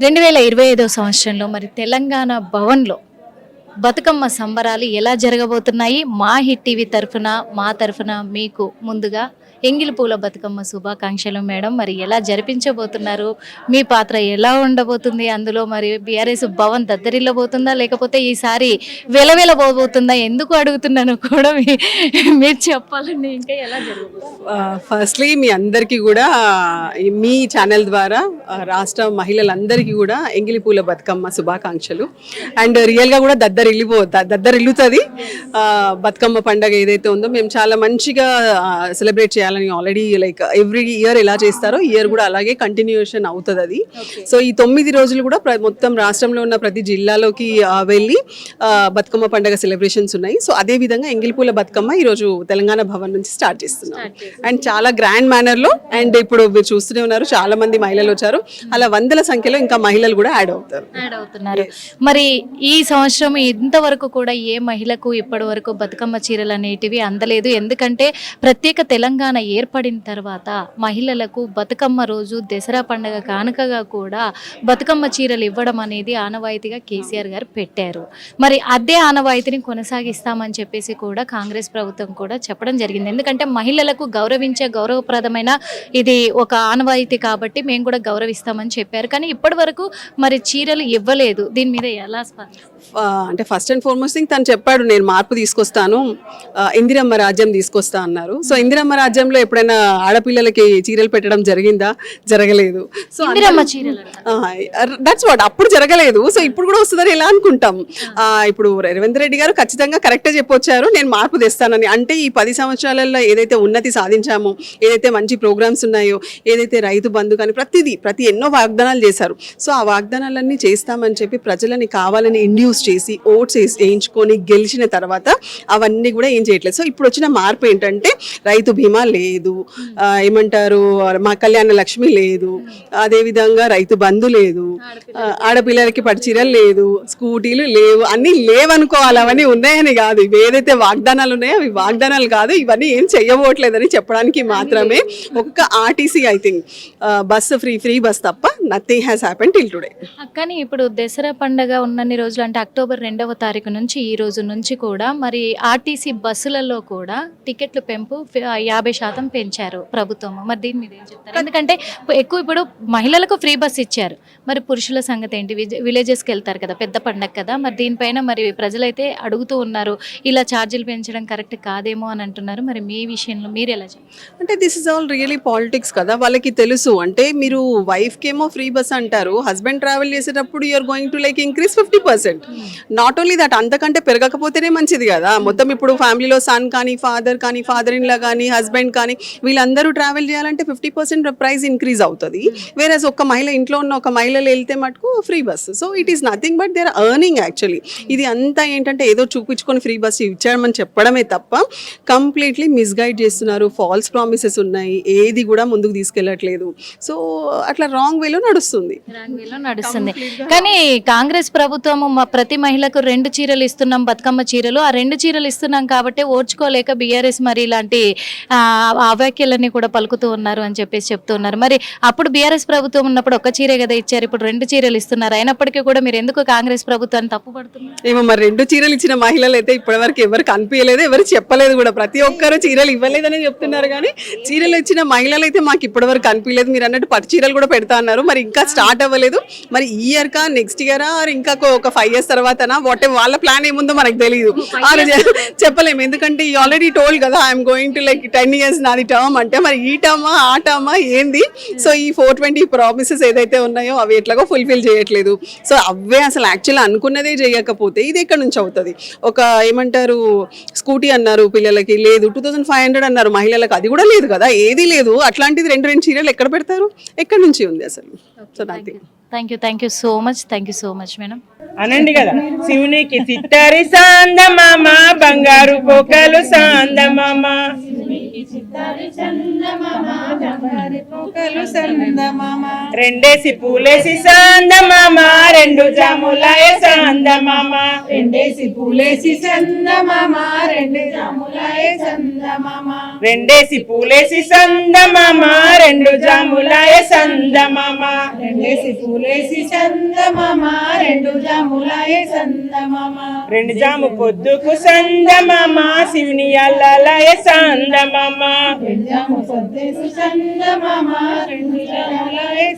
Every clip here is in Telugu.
రెండు వేల ఇరవై ఐదో సంవత్సరంలో మరి తెలంగాణ భవన్లో బతుకమ్మ సంబరాలు ఎలా జరగబోతున్నాయి? మా హిట్ టీవీ తరఫున మా తరఫున మీకు ముందుగా ఎంగిలి పూల బతుకమ్మ శుభాకాంక్షలు మేడం. మరి ఎలా జరిపించబోతున్నారు? మీ పాత్ర ఎలా ఉండబోతుంది? అందులో మరి బీఆర్ఎస్ భవన్ దద్దరిల్లబోతుందా? లేకపోతే ఈసారి వెలవెలబోతుందా? ఎందుకు అడుగుతున్నాను కూడా మీ- మీరు చెప్పాలండి ఇంకా ఎలా జరుగుతుంది? ఫస్ట్లీ మీ అందరికీ కూడా మీ ఛానల్ ద్వారా రాష్ట్ర మహిళలందరికీ కూడా ఎంగిలి పూల బతుకమ్మ శుభాకాంక్షలు. అండ్ రియల్గా కూడా దద్దరిల్లిపో దద్దరిల్లుతుంది. బతుకమ్మ పండగ ఏదైతే ఉందో మేము చాలా మంచిగా సెలబ్రేట్ చేయాలి చేయాలని ఆల్రెడీ లైక్ ఎవ్రీ ఇయర్ ఎలా చేస్తారో ఇయర్ కూడా అలాగే కంటిన్యూషన్ అవుతుంది అది. సో ఈ తొమ్మిది రోజులు కూడా మొత్తం రాష్ట్రంలో ఉన్న ప్రతి జిల్లాలోకి వెళ్ళి బతుకమ్మ పండగ సెలబ్రేషన్స్ ఉన్నాయి. సో అదే విధంగా ఎంగిలిపూల బతుకమ్మ ఈరోజు తెలంగాణ భవన్ నుంచి స్టార్ట్ చేస్తున్నాం. అండ్ చాలా గ్రాండ్ మేనర్లో అండ్ ఇప్పుడు మీరు చూస్తూనే ఉన్నారు చాలా మంది మహిళలు వచ్చారు. అలా వందల సంఖ్యలో ఇంకా మహిళలు కూడా యాడ్ అవుతారు. యాడ్ అవుతున్నారు. మరి ఈ సంవత్సరం ఇంతవరకు కూడా ఏ మహిళకు ఇప్పటి వరకు బతుకమ్మ చీరలు అనేటివి అందలేదు. ఎందుకంటే ప్రత్యేక తెలంగాణ ఏర్పడిన తర్వాత మహిళలకు బతుకమ్మ రోజు దసరా పండగ కానుకగా కూడా బతుకమ్మ చీరలు ఇవ్వడం అనేది ఆనవాయితీగా కేసీఆర్ గారు పెట్టారు. మరి అదే ఆనవాయితీని కొనసాగిస్తామని చెప్పేసి కూడా కాంగ్రెస్ ప్రభుత్వం కూడా చెప్పడం జరిగింది. ఎందుకంటే మహిళలకు గౌరవించే గౌరవప్రదమైన ఇది ఒక ఆనవాయితీ కాబట్టి మేము కూడా గౌరవిస్తామని చెప్పారు. కానీ ఇప్పటి వరకు మరి చీరలు ఇవ్వలేదు. దీని మీద ఎలా అంటే ఫస్ట్ అండ్ ఫార్మోస్ట్ థింగ్ తను చెప్పాడు నేను మార్పు తీసుకొస్తాను ఇందిరమ్మ రాజ్యం తీసుకొస్తా అన్నారు. సో ఇందిరమ్మ రాజ్యంలో ఎప్పుడైనా ఆడపిల్లలకి చీరలు పెట్టడం జరిగిందా? జరగలేదు. సో దట్స్ వాట్ అప్పుడు జరగలేదు. సో ఇప్పుడు కూడా వస్తుందని ఎలా అనుకుంటాం? ఆ, ఇప్పుడు రేవంత్ రెడ్డి గారు ఖచ్చితంగా కరెక్టే చెప్పొచ్చారు. నేను మార్పు తెస్తానని. అంటే ఈ పది సంవత్సరాలలో ఏదైతే ఉన్నతి సాధించామో ఏదైతే మంచి ప్రోగ్రామ్స్ ఉన్నాయో ఏదైతే రైతు బంధు కానీ ప్రతిదీ ప్రతి ఎన్నో వాగ్దానాలు చేశారు. సో ఆ వాగ్దానాలన్నీ చేస్తామని చెప్పి ప్రజలని కావాలని ఇండ్యూస్ చేసి ఓట్స్ వేయించుకొని గెలిచిన తర్వాత అవన్నీ కూడా ఏం చేయట్లేదు. సో ఇప్పుడు వచ్చిన మార్పు ఏంటంటే రైతు బీమా లేదు. ఏమంటారు మా కళ్యాణ లక్ష్మి లేదు. అదేవిధంగా రైతు బంధు లేదు. ఆడపిల్లలకి పట్టుచీరలు లేదు స్కూటీలు లేవు అన్నీ లేవనుకోవాలి. అవన్నీ ఉన్నాయని కాదు. ఇవి ఏదైతే వాగ్దానాలు ఉన్నాయో అవి వాగ్దానాలు కాదు. ఇవన్నీ ఏం చెయ్యబోట్లేదని చెప్పడానికి మాత్రమే ఒక్క RTC I think bus free free bus తప్ప nothing has happen till today. కానీ ఇప్పుడు దసరా పండగ ఉన్నన్ని రోజులు అంటే అక్టోబర్ రెండవ తారీఖు నుంచి ఈ రోజు నుంచి కూడా మరి ఆర్టీసీ బస్సులలో కూడా టికెట్లు పెంపు యాభై శాతం పెంచారు ప్రభుత్వం మరి దీని మీద ఏం చెప్తారు? ఎందుకంటే ఎక్కువ ఇప్పుడు మహిళలకు ఫ్రీ బస్ ఇచ్చారు. మరి పురుషుల సంగతి ఏంటి? విలేజెస్కి వెళ్తారు కదా పెద్ద పండగ కదా. మరి దీనిపైన మరి ప్రజలైతే అడుగుతూ ఉన్నారు ఇలా ఛార్జీలు పెంచడం కరెక్ట్ కాదేమో అని అంటున్నారు. మరి మీ విషయంలో మీరు ఎలా అంటే this is all really politics కదా. వాళ్ళకి తెలుసు. అంటే మీరు వైఫ్కి ఏమో ఫ్రీ బస్ అంటారు. హస్బెండ్ ట్రావెల్ చేసేటప్పుడు you are going to like increase fifty percent not only that అంతకంటే పెరగకపోతేనే మంచిది కదా. మొత్తం ఇప్పుడు ఫ్యామిలీలో సన్ కానీ ఫాదర్ కానీ ఫాదర్ ఇన్ లా కానీ హస్బెండ్ కానీ వీళ్ళందరూ ట్రావెల్ చేయాలంటే ఫిఫ్టీ పర్సెంట్ ప్రైస్ ఇంక్రీజ్ అవుతుంది. వేరే ఒక మహిళ ఇంట్లో ఉన్న ఒక మహిళలు వెళ్తే మటుకు free bus so it is nothing but there earning actually ఇది అంతా ఏంటంటే ఏదో చూపించుకొని ఫ్రీ బస్ ఇచ్చామని చెప్పడమే తప్ప కంప్లీట్లీ మిస్గైడ్ చేస్తున్నారు. ఫాల్స్ ప్రామిసెస్ ఉన్నాయి. ఏది కూడా ముందుకు తీసుకెళ్ళట్లేదు. సో అట్లా రాంగ్ వేలో నడుస్తుంది. నడుస్తుంది. కానీ కాంగ్రెస్ ప్రభుత్వం మ- ప్రతి మహిళకు రెండు చీరలు ఇస్తున్నాం బతుకమ్మ చీరలు. ఆ రెండు చీరలు ఇస్తున్నాం కాబట్టి ఓర్చుకోలేక బీఆర్ఎస్ మరి ఇలాంటి ఆ, అవాక్యాలన్నీ కూడా పలుకుతూ ఉన్నారు అని చెప్పేసి చెప్తూ ఉన్నారు. మరి అప్పుడు బీఆర్ఎస్ ప్రభుత్వం ఉన్నప్పుడు ఒక చీరే కదా ఇచ్చారు ఇప్పుడు రెండు చీరలు ఇస్తున్నారు. అయినప్పటికీ కూడా మీరు ఎందుకు కాంగ్రెస్ ప్రభుత్వాన్ని తప్పుపడుతున్నారు? ఏమో మరి రెండు చీరలు ఇచ్చిన మహిళలు అయితే ఇప్పటివరకు ఎవరు కనిపించలేదు ఎవరు చెప్పలేదు కూడా. ప్రతి ఒక్కరు చీరలు ఇవ్వలేదని చెప్తున్నారు కానీ చీరలు ఇచ్చిన మహిళలు అయితే మాకు ఇప్పటివరకు కనిపించలేదు మీరు అన్నట్టు పట్టు చీరలు కూడా పెడతా అన్నారు. మరి ఇంకా స్టార్ట్ అవ్వలేదు. మరి ఈ ఇయర్ కా నెక్స్ట్ ఇయర్ ఇంకా ఒక- ఫైవ్ ఇయర్స్ తర్వాతనా? వాట్ వాళ్ళ ప్లాన్ ఏముందో మనకు తెలియదు చె- చెప్పలేము. ఎందుకంటే ఈ ఆల్రెడీ టోల్ కదా I'm going to like ten years నాది టర్మ్ అంటే మరి ఈ టర్మా ఆ టర్మా ఏంది? సో ఈ ఫోర్ ట్వంటీ ప్రామిసెస్ ఏదైతే ఉన్నాయో అవి ఎట్లాగో ఫుల్ఫిల్ చేయట్లేదు. సో అవే అసలు యాక్చువల్ అనుకున్నదే చేయకపోతే ఇది ఎక్కడి నుంచి అవుతుంది? ఒక ఏమంటారు స్కూటీ అన్నారు పిల్లలకి లేదు టూ థౌసండ్ ఫైవ్ హండ్రెడ్ అన్నారు మహిళలకు అది కూడా లేదు కదా? ఏది లేదు. అట్లాంటిది రెండు రెండు చీరలు ఎక్కడ పెడతారు? ఎక్కడి నుంచి ఉంది అసలు? So nothing thank you thank you so much thank you so much madam అనండి కదా శివునికి చిత్తరి సాందమామ బంగారు పోకలు సాందమామ. రెండేసి పూలేసి సాందమామ రెండు జాములాయ సాందమామ రెండేసి పూలేసి చందమామ రెండు జాములాయ చందమామ రెండేసి పూలేసి సందమామ రెండు జాములాయ సందమామ రెండేసి పూలేసి చందమామ రెండు జాములాయ చందమామ రెండు జాము పొద్దుకు సందమామ శివుని అల్లలాయ సందమామ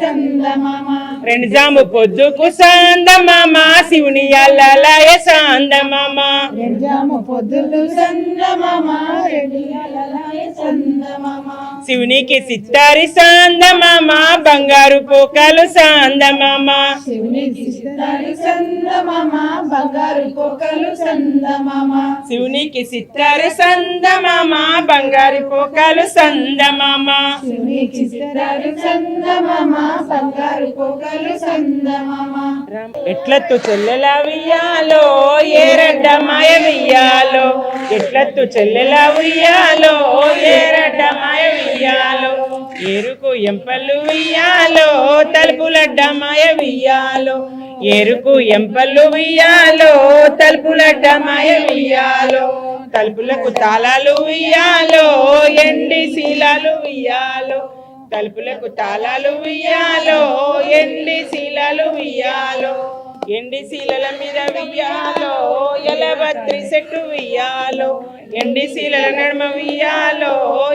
చందమామ రెండు జాము పొద్దుకు సందమామ శివుని అల్లలాయ సందమామ శివునికి సిత్తారి సందమామ బంగారు పోకాలు సందమామ శివునికి సిత్తారు సందమామ బంగారు పోకాలు సందమామ. బంగారు కోకలు చందమామ ఎట్లత్తు చెల్లెల వియ్యాలో ఏరడ్డ మాయ వియ్యాలో ఎట్లత్తు చెల్లెల వియ్యాలో ఏరడ్డ మాయ వియ్యాలో ఎరుకు ఎంపలు వియ్యాలో తలుపులడ్డ మాయ వియ్యాలో ఎరుకు ఎంపలు వియ్యాలో తలుపులడ్డ మాయ వియ్యాలో తలుపులకు తాళాలు ఉయ్యాలో ఎండి శీలాలు ఉయ్యాలో తలుపులకు తాళాలు ఉయ్యాలో ఎండి శీలాలు ఉయ్యాలో ఎండి శీలల మీద వియ్యాలో? ఎలబత్రి చెట్టు వియ్యాలో? ఎండి శీలల నడుమ వియ్యాలో?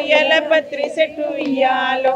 ఎలపత్రి చెట్టు వియ్యాలో?